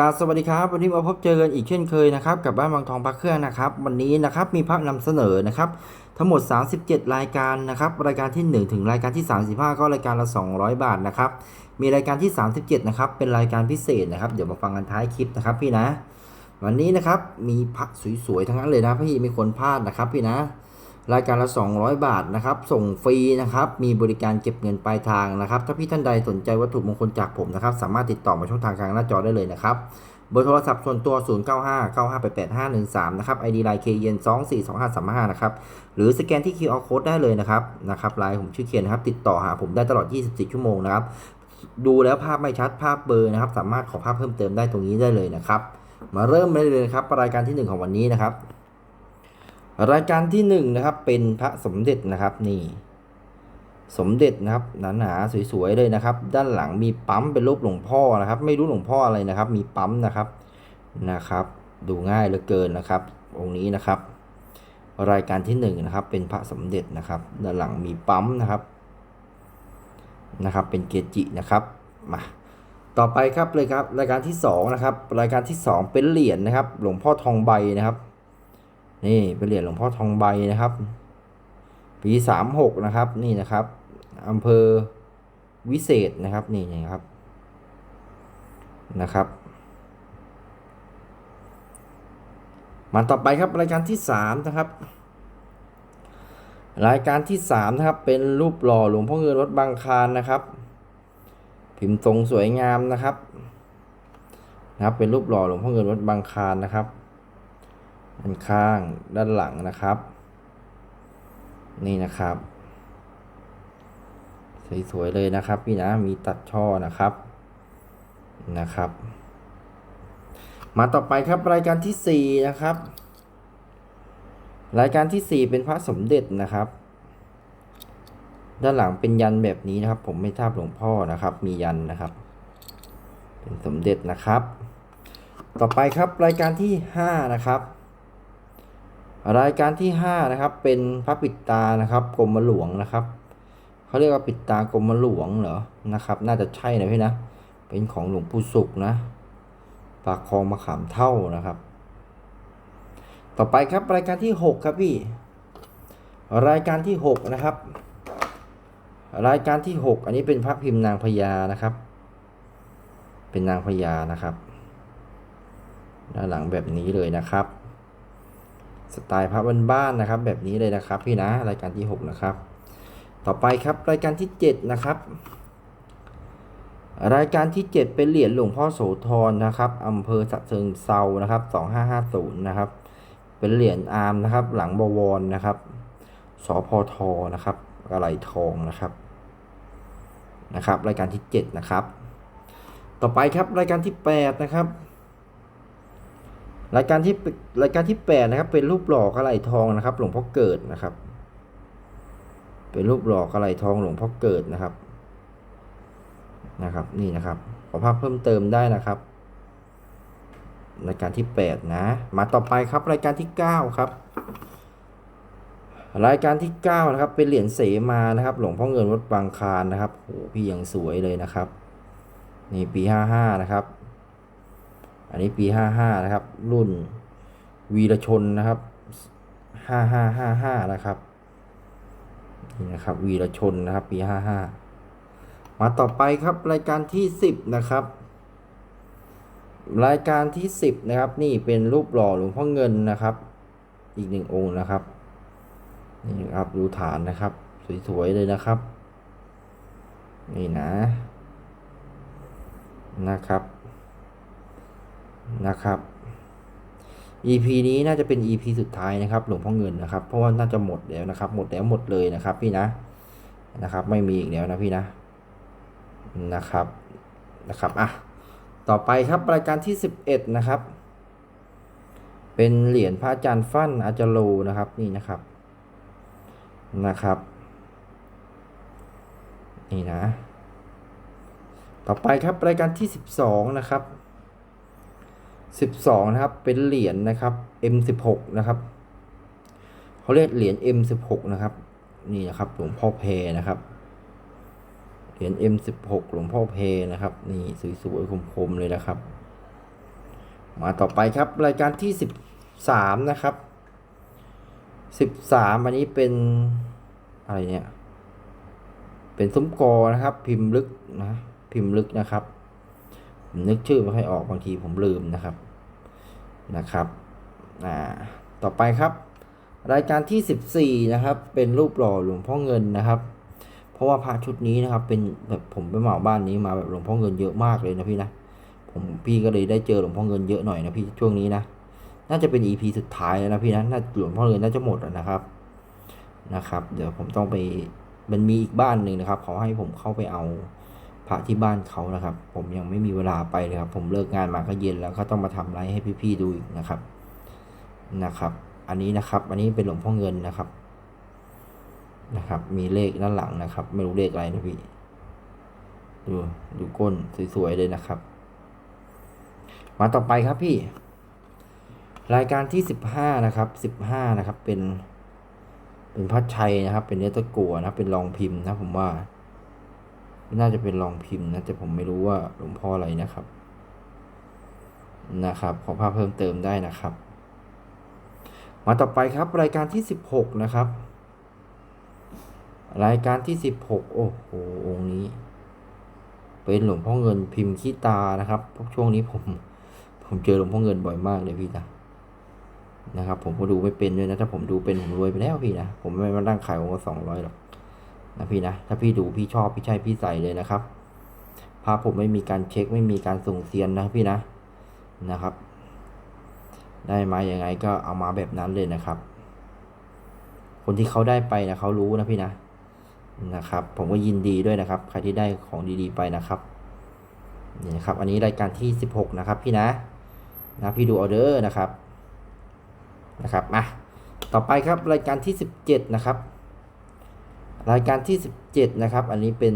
ครับสวัสดีครับวันนี้มาพบเจอกันอีกเช่นเคยนะครับกับบ้านบางทองพักเครื่องนะครับ วันนี้นะครับมีพักนำเสนอนะครับทั้งหมด 37 รายการนะครับรายการที่ 1 ถึงรายการที่ 35 ก็รายการละ 200 บาทนะครับมีรายการที่ 37 นะครับเป็นรายการพิเศษนะครับ เดี๋ยวมาฟังกันท้ายคลิปนะครับพี่นะ วันนี้นะครับมีพักสวยๆทั้งนั้นเลยนะพี่ม่ควรพลาดนะครับพี่นะ รายการละ 200 บาทนะครับ ส่งฟรีนะครับ มีบริการเก็บเงินปลายทางนะครับ ถ้าพี่ท่านใดสนใจวัตถุมงคลจากผมนะครับ สามารถติดต่อมาช่องทางกลางหน้าจอได้เลยนะครับ เบอร์โทรศัพท์ส่วนตัว 0 9 5 9 5 8 8 5 1 3 นะครับ ID ไลน์ k y e n 2 4 2 5 3 5 นะครับ หรือสแกนที่ QR Code ได้เลยนะครับ นะครับ ไลน์ผมชื่อเคียนนะครับ ติดต่อหาผมได้ตลอด 24 ชั่วโมงนะครับ ดูแล้วภาพไม่ชัด ภาพเบลอร์นะครับ สามารถขอภาพเพิ่มเติมได้ตรงนี้ได้เลยนะครับ มาเริ่มเลยนะครับ รายการที่ 1 ของวันนี้นะครับ รายการที่หนึ่งนะครับเป็นพระสมเด็จนะครับนี่ สมเด็จนะครับหนาๆสวยๆเลยนะครับ ด้านหลังมีปั๊มเป็นรูปหลวงพ่อนะครับ ไม่รู้หลวงพ่ออะไรนะครับ มีปั๊มนะครับนะครับ ดูง่ายเหลือเกินนะครับ องค์นี้นะครับ รายการที่หนึ่งนะครับเป็นพระสมเด็จนะครับ ด้านหลังมีปั๊มนะครับนะครับ เป็นเกจินะครับมาต่อไปครับเลยครับรายการที่สองนะครับรายการที่สองเป็นเหรียญนะครับ หลวงพ่อทองใบนะครับ นี่เป็นเหรียญหลวงพ่อทองใบนะครับ ปีสามหกนะครับ นี่นะครับอำเภอวิเศษนะครับ นี่นะครับนะครับมาต่อไปครับรายการที่สามนะครับ รายการที่สามนะครับ เป็นรูปหล่อหลวงพ่อเงินวัดบางคานนะครับ พิมพ์ทรงสวยงามนะครับนะครับ เป็นรูปหล่อหลวงพ่อเงินวัดบางคานนะครับ ด้านข้างด้านหลังนะครับ นี่นะครับสวยๆเลยนะครับ พี่นะมีตัดช่อนะครับนะครับ มาต่อไปครับรายการที่สี่นะครับ รายการที่สี่เป็นพระสมเด็จนะครับ ด้านหลังเป็นยันแบบนี้นะครับ ผมไม่ทราบหลวงพ่อนะครับ มียันนะครับ เป็นสมเด็จนะครับ ต่อไปครับรายการที่ห้านะครับ รายการที่5นะครับเป็นพระปิดตานะครับกรมหลวงนะครับเขาเรียกว่าปิดตากรมหลวงเหรอนะครับ น่าจะใช่นะพี่นะ เป็นของหลวงปู่สุขนะปากคลองมะขามเท่านะครับ ต่อไปครับรายการที่ 6 ครับพี่รายการที่ 6 นะครับ รายการที่ 6 อันนี้เป็นพระพิมพ์นางพญานะครับ เป็นนางพญานะครับ ด้านหลังแบบนี้เลยนะครับ สไตล์พระบ้านๆนะครับ แบบนี้เลยนะครับพี่นะรายการที่ 6 นะครับ ต่อไปครับรายการที่ 7 นะครับ รายการที่ 7 เป็นเหรียญหลวงพ่อโสธรนะครับอำเภอสะเชิงเซานะครับ2550นะครับ เป็นเหรียญอาร์มนะครับ หลังบวรนะครับสพทนะครับกระไหลทองนะครับนะครับ รายการที่ 7 นะครับ ต่อไปครับรายการที่ 8 นะครับ รายการที่รายการที่แปดนะครับ เป็นรูปหล่อกระไหลทองนะครับ หลวงพ่อเกิดนะครับ เป็นรูปหล่อกระไหลทองหลวงพ่อเกิดนะครับนะครับ นี่นะครับ ขอภาพเพิ่มเติมได้นะครับ รายการที่แปดนะ มาต่อไปครับรายการที่เก้าครับ รายการที่เก้านะครับ เป็นเหรียญเสมานะครับ หลวงพ่อเงินวัดบางคานนะครับโอ้พี่ยังสวยเลยนะครับ นี่ปีห้าห้านะครับ อันนี้ปีห้าห้านะครับ รุ่นวีรชนนะครับห้าห้าห้าห้านะครับ นี่นะครับ วีรชนนะครับ ปีห้าห้ามาต่อไปครับรายการที่สิบนะครับ รายการที่สิบนะครับ นี่เป็นรูปหล่อหลวงพ่อเงินนะครับ อีกหนึ่งองค์นะครับ นี่ครับดูฐานนะครับ สวยๆเลยนะครับ นี่นะนะครับ นะครับ EP นี้น่าจะเป็น EP สุดท้ายนะครับ หลวงพ่อเงินนะครับ เพราะว่าน่าจะหมดแล้วนะครับ หมดแล้วหมดเลยนะครับ พี่นะนะครับ ไม่มีอีกแล้วนะพี่นะนะครับนะครับอะต่อไปครับรายการที่ 11 นะครับ เป็นเหรียญพระอาจารย์ฟั่นอาจารโลนะครับนี่นะครับนะครับ นี่นะ ต่อไปครับรายการที่ 12 นะครับ 12 นะครับ เป็นเหรียญนะครับ M16 นะครับเขาเรียกเหรียญ M16 นะครับ นี่นะครับหลวงพ่อเพนะครับ เหรียญ M16 หลวงพ่อเพนะครับ นี่สวยๆคมๆเลยนะครับ มาต่อไปครับรายการที่สิบสามนะครับสิบสามอันนี้เป็นอะไรเนี่ย เป็นซุ้มกอนะครับ พิมพ์ลึกนะ พิมพ์ลึกนะครับ นึกชื่อไม่ค่อยออกบางทีผมลืมนะครับนะครับอ่าต่อไปครับ รายการที่สิบสี่นะครับ เป็นรูปหล่อหลวงพ่อเงินนะครับ เพราะว่าพระชุดนี้นะครับ เป็นแบบผมไปเหมาบ้านนี้มาแบบหลวงพ่อเงินเยอะมากเลยนะพี่นะผมพี่ก็เลยได้เจอหลวงพ่อเงินเยอะหน่อยนะพี่ช่วงนี้นะน่าจะเป็น EP สุดท้ายแล้วนะพี่นะน่าหลวงพ่อเงินน่าจะหมดแล้วนะครับนะครับ เดี๋ยวผมต้องไปมันมีอีกบ้านหนึ่งนะครับเขาให้ผมเข้าไปเอา พระที่บ้านเขานะครับ ผมยังไม่มีเวลาไปเลยครับ ผมเลิกงานมาก็เย็นแล้วก็ต้องมาทำไลฟ์ให้พี่ๆดูอีกนะครับนะครับ อันนี้นะครับ อันนี้เป็นหลวงพ่อเงินนะครับนะครับ มีเลขด้านหลังนะครับ ไม่รู้เลขอะไรนะพี่ดูดูก้นสวยๆเลยนะครับ มาต่อไปครับพี่ รายการที่สิบห้านะครับสิบห้านะครับเป็น เป็นพัดชัยนะครับ เป็นเนื้อตะกัวนะเป็นรองพิมพ์นะผมว่า น่าจะเป็นรองพิมพ์นะแต่ผมไม่รู้ว่าหลวงพ่ออะไรนะครับ นะครับ ขอภาพเพิ่มเติมได้นะครับ มาต่อไปครับรายการที่สิบหกนะครับ รายการที่สิบหกโอ้โหองค์นี้ เป็นหลวงพ่อเงินพิมพ์ขี้ตานะครับพวกช่วงนี้ผม ผมเจอหลวงพ่อเงินบ่อยมากเลยพี่นะนะครับ ผมก็ดูไม่เป็นด้วยนะถ้าผมดูเป็นผมรวยไปแล้วพี่นะผมไม่มานั่งขายองค์ละสองร้อยหรอก นะพี่นะถ้าพี่ดูพี่ชอบพี่ใช่พี่ใส่เลยนะครับพาผมไม่มีการเช็คไม่มีการส่งเซียนนะพี่นะนะครับ ได้มาอย่างไงก็เอามาแบบนั้นเลยนะครับ คนที่เขาได้ไปนะเขารู้นะพี่นะนะครับ ผมก็ยินดีด้วยนะครับ ใครที่ได้ของดีๆไปนะครับนี่นะครับอันนี้รายการที่สิบหกนะครับ พี่นะนะพี่ดูออเดอร์นะครับนะครับมาต่อไปครับรายการที่สิบเจ็ดนะครับ รายการที่สิบเจ็ดนะครับ อันนี้เป็น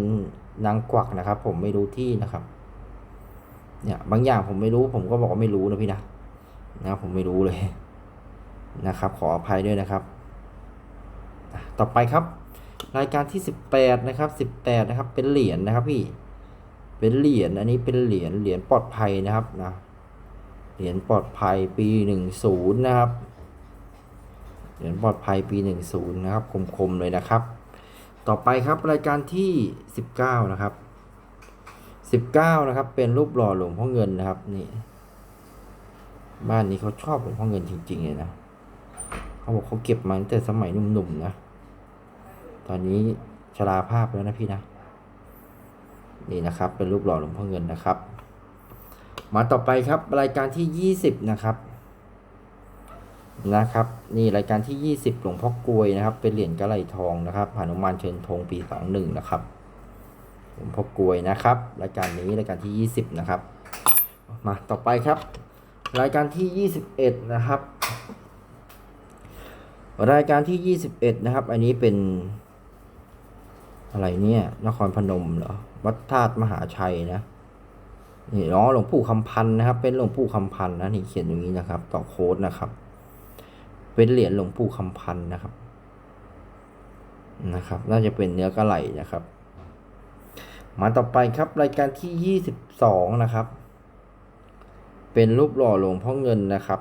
นางกวักนะครับ ผมไม่รู้ที่นะครับ เนี่ยบางอย่างผมไม่รู้ ผมก็บอกว่าไม่รู้นะพี่นะนะผมไม่รู้เลยนะครับ ขออภัยด้วยนะครับ ต่อไปครับ รายการที่สิบแปดนะครับสิบแปดนะครับ เป็นเหรียญนะครับพี่ เป็นเหรียญอันนี้เป็นเหรียญเหรียญปลอดภัยนะครับนะเหรียญปลอดภัยปีหนึ่งศูนย์นะครับเหรียญปลอดภัยปีหนึ่งศูนย์นะครับคมๆเลยนะครับ ต่อไปครับรายการที่สิบเก้านะครับสิบเก้านะครับ เป็นรูปหล่อหลวงพ่อเงินนะครับนี่ บ้านนี้เขาชอบหลวงพ่อเงินจริงๆเลยนะเขาบอกเขาเก็บมาตั้งแต่สมัยหนุ่มๆนะตอนนี้ชราภาพแล้วนะพี่นะ นี่นะครับ เป็นรูปหล่อหลวงพ่อเงินนะครับ มาต่อไปครับรายการที่ยี่สิบนะครับ นะครับนี่รายการที่ยี่สิบหลวงพ่อกลวยนะครับ เป็นเหรียญกระไหลทองนะครับหานุมานเชิญธงปีสองหนึ่งนะครับหลวงพ่อกลวยนะครับ รายการนี้รายการที่ยี่สิบนะครับ มาต่อไปครับ รายการที่ยี่สิบเอ็ดนะครับ รายการที่ยี่สิบเอ็ดนะครับ อันนี้เป็น อะไรเนี่ยนครพนมเหรอวัดธาตุมหาชัยนะนี่อ๋อหลวงปู่คำพันนะครับ เป็นหลวงปู่คำพันนะนี่เขียนอย่างนี้นะครับ ต่อโค้ดนะครับ เป็นเหรียญหลวงปู่คำพันนะครับ นะครับ น่าจะเป็นเนื้อกระไหลนะครับ มาต่อไปครับรายการที่ยี่สิบสองนะครับ เป็นรูปหล่อหลวงพ่อเงินนะครับ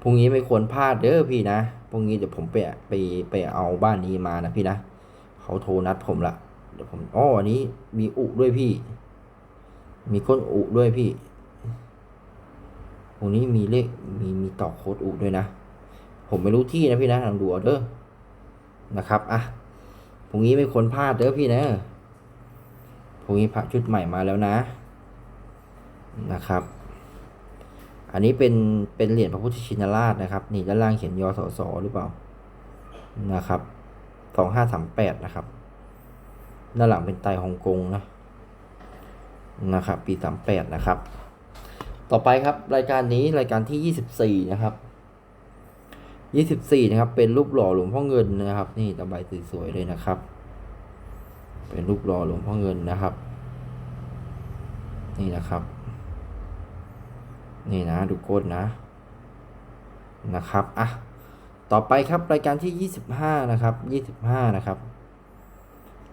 พรุ่งนี้ไม่ควรพลาดเด้อพี่นะพรุ่งนี้เดี๋ยวผมไปไปไปเอาบ้านนี้มานะพี่นะเขาโทรนัดผมละเดี๋ยวผมอ๋ออันนี้มีอุด้วยพี่ มีก้นอุด้วยพี่ ตรงนี้มีเลขมีมีต่อโค้ดอุด้วยนะ ผมไม่รู้ที่นะพี่นะลองดูเอาเด้อนะครับอะพรุ่งนี้ไม่ควรพลาดเด้อพี่นะพรุ่งนี้พระชุดใหม่มาแล้วนะนะครับ อันนี้เป็นเป็นเหรียญพระพุทธชินราชนะครับ นี่ด้านล่างเขียนยศสหรือเปล่านะครับสองห้าสามแปดนะครับด้านหลังเป็นไตฮ่องกงนะนะครับ ปีสามแปดนะครับ ต่อไปครับรายการนี้รายการที่ยี่สิบสี่นะครับยี่สิบสี่นะครับ เป็นรูปหล่อหลวงพ่อเงินนะครับ นี่ตะใบสวยๆเลยนะครับ เป็นรูปหล่อหลวงพ่อเงินนะครับ นี่นะครับ นี่นะดูก้นนะนะครับอะต่อไปครับรายการที่ยี่สิบห้านะครับยี่สิบห้านะครับ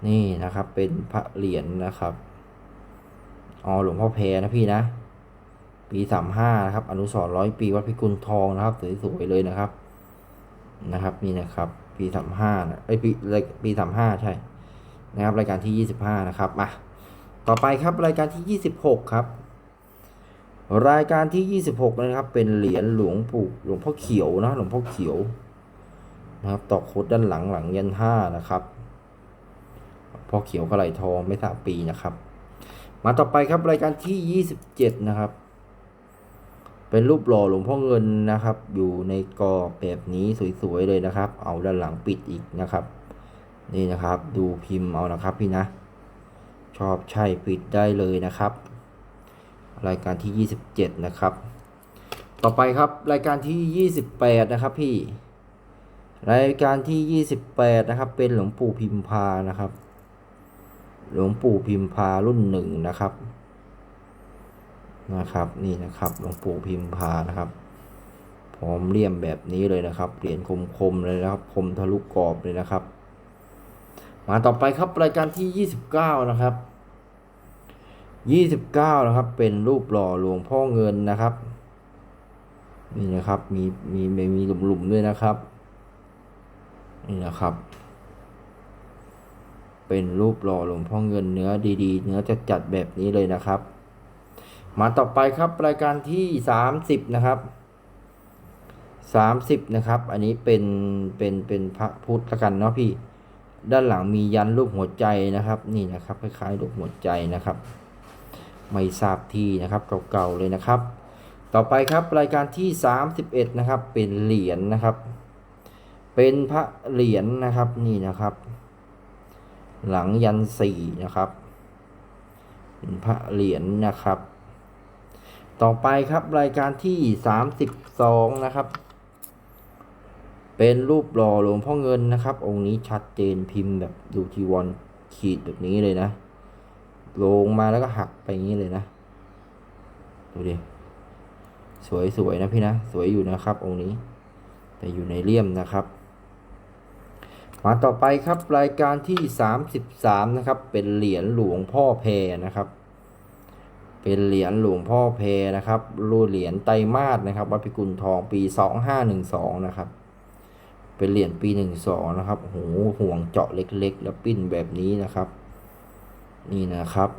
นี่นะครับเป็นพระเหรียญนะครับอ๋อหลวงพ่อแพรนะพี่นะ ปีสามห้านะครับ อนุสรร้อยปีวัดพิกุลทองนะครับสวยๆเลยนะครับ นะครับนี่นะครับ ปีสามห้านะไอยปีปีสามห้าใช่นะครับ รายการที่ยี่สิบห้านะครับมาต่อไปครับรายการที่ยี่สิบหกครับ รายการที่ยี่สิบหกนะครับ เป็นเหรียญหลวงปู่หลวงพ่อเขียวนะหลวงพ่อเขียวนะครับตอกโคดด้านหลังหลังยันห้านะครับพ่อเขียวกระไหลทองไม่สามปีนะครับ มาต่อไปครับรายการที่ยี่สิบเจ็ดนะครับ เป็นรูปหล่อหลวงพ่อเงินนะครับ อยู่ในกรอบแบบนี้สวยๆเลยนะครับ เอาด้านหลังปิดอีกนะครับ นี่นะครับ ดูพิมพ์เอานะครับพี่นะ ชอบใช่ปิดได้เลยนะครับ รายการที่ 27 นะครับ ต่อไปครับรายการที่ 28 นะครับพี่ รายการที่ 28 นะครับ เป็นหลวงปู่พิมพานะครับ หลวงปู่พิมพารุ่นหนึ่งนะครับ นะครับ นี่นะครับหลวงปู่พิมพานะครับพร้อมเลี่ยมแบบนี้เลยนะครับเหรียญคมๆเลยนะครับ คมทะลุกรอบเลยนะครับ มาต่อไปครับรายการที่ 29 นะครับ 29 นะครับ เป็นรูปหล่อหลวงพ่อเงินนะครับนี่นะครับมีมีมีมีหลุมๆด้วยนะครับนี่นะครับ เป็นรูปหล่อหลวงพ่อเงินเนื้อดีๆ เนื้อจะจัดๆแบบนี้เลยนะครับ มาต่อไปครับรายการที่ 30 นะครับ 30 นะครับ อันนี้เป็นเป็นเป็นพระพุทธกันเนาะพี่ ด้านหลังมียันรูปหัวใจนะครับ นี่นะครับคล้ายๆรูปหัวใจนะครับ ไม่ทราบที่นะครับเก่าๆเลยนะครับ ต่อไปครับรายการที่ 31 นะครับ เป็นเหรียญนะครับ เป็นพระเหรียญนะครับนี่นะครับ หลังยันสี่นะครับ เป็นพระเหรียญนะครับ ต่อไปครับรายการที่ 32 นะครับ เป็นรูปหล่อหลวงพ่อเงินนะครับ องค์นี้ชัดเจนพิมพ์แบบดูทีวอนขีดแบบนี้เลยนะ ลงมาแล้วก็หักไปอย่างนี้เลยนะ ดูดิ สวยๆนะพี่นะ สวยอยู่นะครับ องค์นี้ แต่อยู่ในเลี่ยมนะครับ มาต่อไปครับรายการที่ 33 นะครับ เป็นเหรียญหลวงพ่อแพรนะครับ เป็นเหรียญหลวงพ่อแพนะครับรูปเหรียญไตมาสนะครับวัดพิกุลทองปี 2512 นะครับ เป็นเหรียญปี 12 นะครับโหห่วงเจาะเล็กๆ แล้วปิ้นแบบนี้นะครับ นี่นะครับ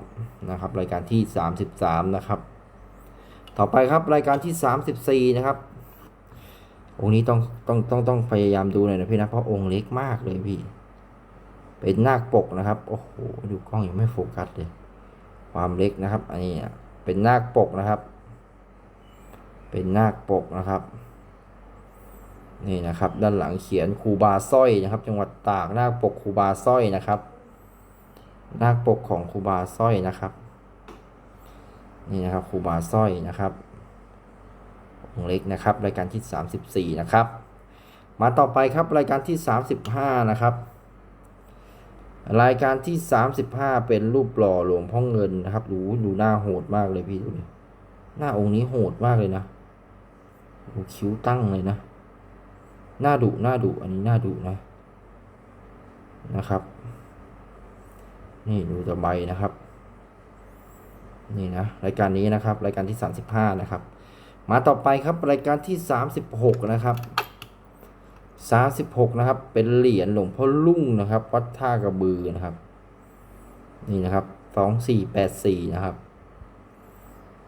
นะครับ รายการที่ 33 นะครับ ต่อไปครับรายการที่ 34 นะครับ องค์นี้ต้องต้องต้องต้องพยายามดูหน่อยนะพี่นะเพราะองค์เล็กมากเลยพี่ เป็นนาคปกนะครับโอ้โหดูกล้องยังไม่โฟกัสเลย ความเล็กนะครับ อันนี้เป็นนาคปกนะครับ เป็นนาคปกนะครับ นี่นะครับ ด้านหลังเขียนครูบาสร้อยนะครับ จังหวัดตากนาคปกครูบาสร้อยนะครับนาคปกของครูบาสร้อยนะครับ นี่นะครับครูบาสร้อยนะครับองเล็กนะครับ รายการที่ 34 นะครับ มาต่อไปครับรายการที่ 35 นะครับ รายการที่ 35 เป็นรูปหล่อหลวงพ่อเงินนะครับดูดูหน้าโหดมากเลยพี่ดูดิหน้าองค์นี้โหดมากเลยนะดูคิ้วตั้งเลยนะ หน้าดุหน้าดุอันนี้หน้าดุนะนะครับ นี่ดูตะใบนะครับ นี่นะรายการนี้นะครับ รายการที่ 35 นะครับ มาต่อไปครับรายการที่ 36 นะครับ 36นะครับ เป็นเหรียญหลวงพ่อลุ่งนะครับ วัดท่ากระบือนะครับ นี่นะครับ2484นะครับ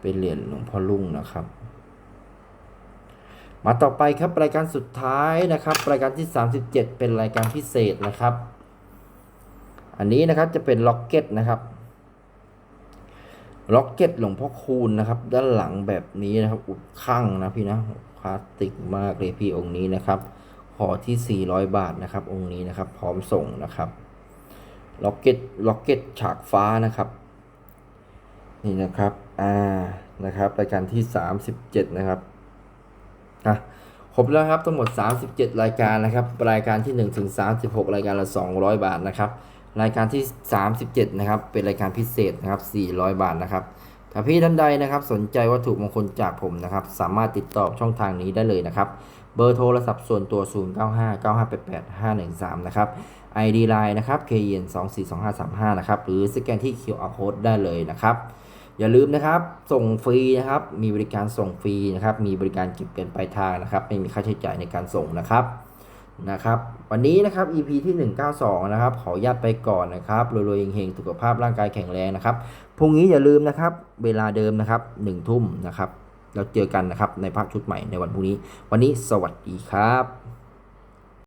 เป็นเหรียญหลวงพ่อลุ่งนะครับ มาต่อไปครับรายการสุดท้ายนะครับ รายการที่ 37 เป็นรายการพิเศษนะครับ อันนี้นะครับจะเป็นล็อกเก็ตนะครับล็อกเก็ตหลวงพ่อคูณนะครับ ด้านหลังแบบนี้นะครับ อุดข้างนะพี่นะพลาสติกมากเลยพี่องค์นี้นะครับ ขอที่ 400 บาทนะครับ องค์นี้นะครับ พร้อมส่งนะครับล็อกเก็ตล็อกเก็ตฉากฟ้านะครับ นี่นะครับอ่านะครับรายการที่ 37 นะครับอะครบแล้วครับทั้งหมด 37 รายการนะครับ รายการที่1ถึง36 รายการละ 200 บาทนะครับ รายการที่ 37 นะครับ เป็นรายการพิเศษนะครับ 400 บาทนะครับถ้าพี่ท่านใดนะครับ สนใจวัตถุมงคลจากผมนะครับ สามารถติดต่อช่องทางนี้ได้เลยนะครับ เบอร์โทรศัพท์ส่วนตัว 0 9 5 9 5 8 8 5 1 3 นะครับ ID Line นะครับ k y n 2 4 2 5 3 5 นะครับ หรือสแกนที่ QR Code ได้เลยนะครับ อย่าลืมนะครับ ส่งฟรีนะครับ มีบริการส่งฟรีนะครับ มีบริการเก็บเงินปลายทางนะครับ ไม่มีค่าใช้จ่ายในการส่งนะครับ นะครับ วันนี้นะครับ EP ที่ 192 นะครับ ขออนุญาตไปก่อนนะครับ รวยๆเฮงๆ สุขภาพร่างกายแข็งแรงนะครับ พรุ่งนี้อย่าลืมนะครับ เวลาเดิมนะครับ1ทุ่มนะครับ เราเจอกันนะครับในภาคชุดใหม่ในวันพรุ่งนี้ วันนี้สวัสดีครับ